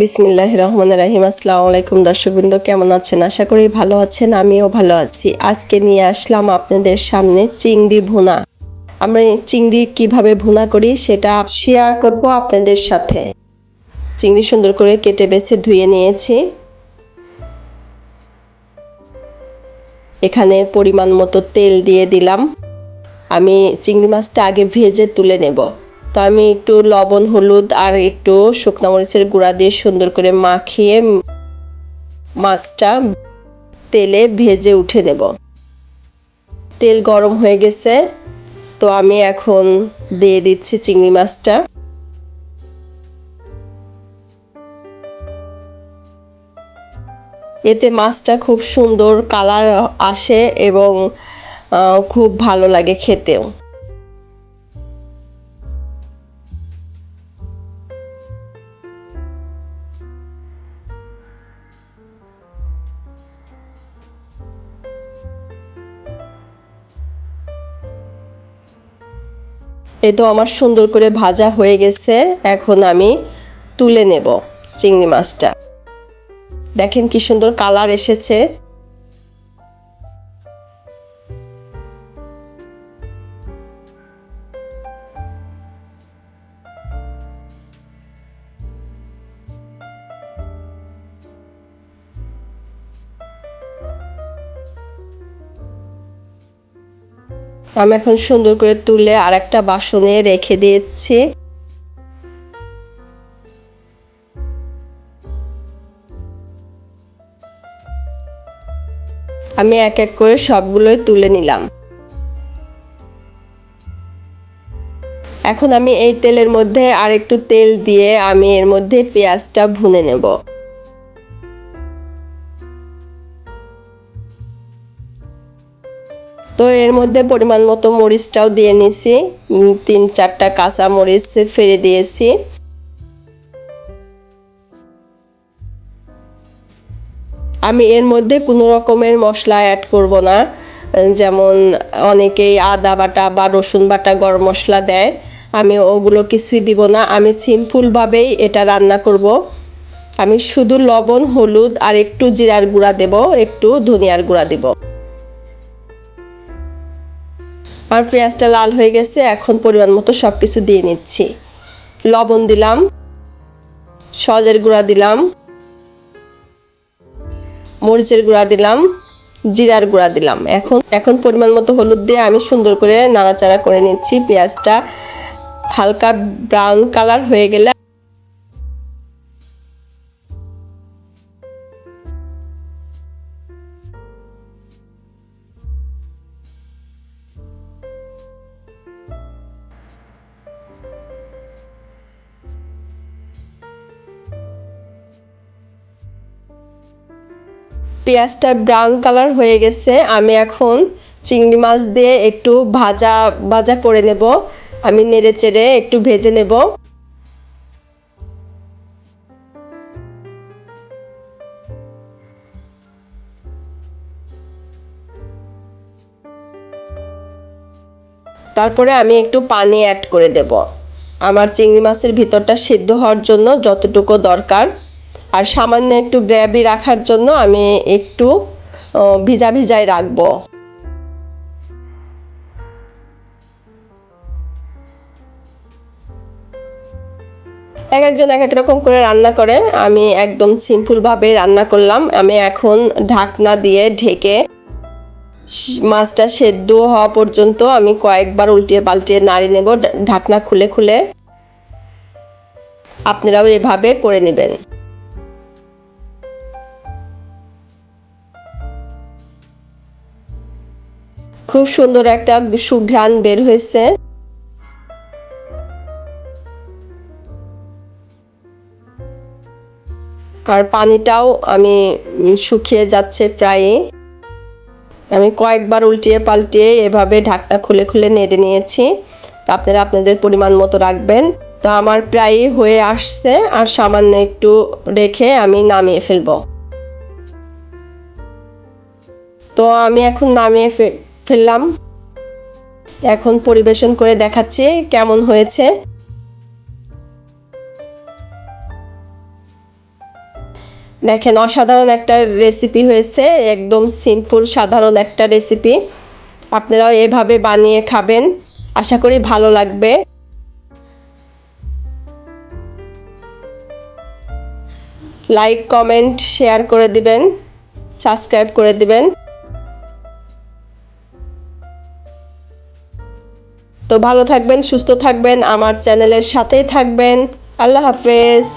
বিসমিল্লাহ রহমান রাহিম। আসসালামু আলাইকুম দর্শকবৃন্দ, কেমন আছেন? আশা করি ভালো আছেন, আমিও ভালো আছি। আজকে নিয়ে আসলাম আপনাদের সামনে চিংড়ি ভুনা। আমরা চিংড়ি কীভাবে ভুনা করি সেটা শেয়ার করব আপনাদের সাথে। চিংড়ি সুন্দর করে কেটে বেছে ধুয়ে নিয়েছি। এখানে পরিমাণ মতো তেল দিয়ে দিলাম। আমি চিংড়ি মাছটা আগে ভেজে তুলে নেব। তো আমি একটু লবণ, হলুদ আর একটু শুকনো মরিচের গুঁড়া দিয়ে সুন্দর করে মাখিয়ে মাছটা তেলে ভেজে উঠে দেব তেল গরম হয়ে গেছে, তো আমি এখন দিয়ে দিচ্ছি চিংড়ি মাছটা। এতে মাছটা খুব সুন্দর কালার আসে এবং খুব ভালো লাগে খেতেও। এ তো আমার সুন্দর করে ভাজা হয়ে গেছে। এখন আমি তুলে নেব চিংড়ি মাছটা। দেখেন কি সুন্দর কালার এসেছে। আমি এখন সুন্দর করে তুলে আর একটা বাসনে রেখে দিয়েছি আমি এক এক করে সবগুলোই তুলে নিলাম। এখন আমি এই তেলের মধ্যে আর একটু তেল দিয়ে আমি এর মধ্যে পেঁয়াজটা ভুনে নেব। তো এর মধ্যে পরিমাণ মতো মরিচটাও দিয়ে নিছি। তিন, চারটা কাঁচা মরিচ ফেলে দিয়েছি। আমি এর মধ্যে কোনো রকমের মশলা অ্যাড করব না। যেমন অনেকেই আদা বাটা বা রসুন বাটা গরম মশলা দেয়। আমি ওগুলো কিছুই দিব না। আমি সিম্পলভাবেই এটা রান্না করব। আমি শুধু লবণ, হলুদ আর একটু জিরার গুঁড়া দেব। একটু ধনিয়ার গুঁড়া দেব। আর পেঁয়াজটা লাল হয়ে গেছে, এখন পরিমাণ মতো সব কিছু দিয়ে নিচ্ছি। লবণ দিলাম, সজের গুঁড়া দিলাম, মরিচের গুঁড়া দিলাম, জিরার গুঁড়া দিলাম। এখন এখন পরিমাণ মতো হলুদ দিয়ে আমি সুন্দর করে নাড়াচাড়া করে নিচ্ছি পেঁয়াজটা। হালকা ব্রাউন কালার হয়ে গেলে পেঁয়াজটা ব্রাউন কালার হয়ে গেছে, আমি এখন চিংড়ি মাছ দিয়ে একটু ভাজা ভাজা করে নেব। আমি নেড়ে চেড়ে একটু ভেজে নেব। তারপরে আমি একটু পানি অ্যাড করে দেব। আমার চিংড়ি মাছের ভিতরটা সিদ্ধ হওয়ার জন্য যতটুকু দরকার আর সামান্য একটু গ্রেভি রাখার জন্য আমি একটু ভিজা ভিজায় রাখব। এক একজন এক এক রকম করে রান্না করে, আমি একদম সিম্পলভাবে রান্না করলাম। আমি এখন ঢাকনা দিয়ে ঢেকে মাছটা সেদ্ধ হওয়া পর্যন্ত আমি কয়েকবার উল্টিয়ে পাল্টিয়ে নাড়ি নেব ঢাকনা খুলে খুলে। আপনারাও এভাবে করে নেবেন। খুব সুন্দর একটা সুঘ্রাণ বের হয়েছে। আর পানিটাও আমি শুকিয়ে যাচ্ছে প্রায়। আমি কয়েকবার উল্টিয়ে পাল্টিয়ে এভাবে ঢাকনা খুলে খুলে নেড়ে নিয়েছি। তো আপনারা আপনাদের পরিমাণ মতো রাখবেন। তো আমার প্রায় হয়ে আসছে। আর সামান্য একটু রেখে আমি নামিয়ে ফেলব। তো আমি এখন নামিয়ে ফেললাম এখন পরিবেশন করে দেখাচ্ছি কেমন হয়েছে। দেখেন, অসাধারণ একটা রেসিপি হয়েছে, একদম সিম্পল সাধারণ একটা রেসিপি আপনারাও এভাবে বানিয়ে খাবেন, আশা করি ভালো লাগবে। লাইক কমেন্ট শেয়ার করে দিবেন সাবস্ক্রাইব করে দিবেন। তো ভালো থাকবেন সুস্থ থাকবেন আমার চ্যানেলের সাথেই থাকবেন। আল্লাহ হাফেজ।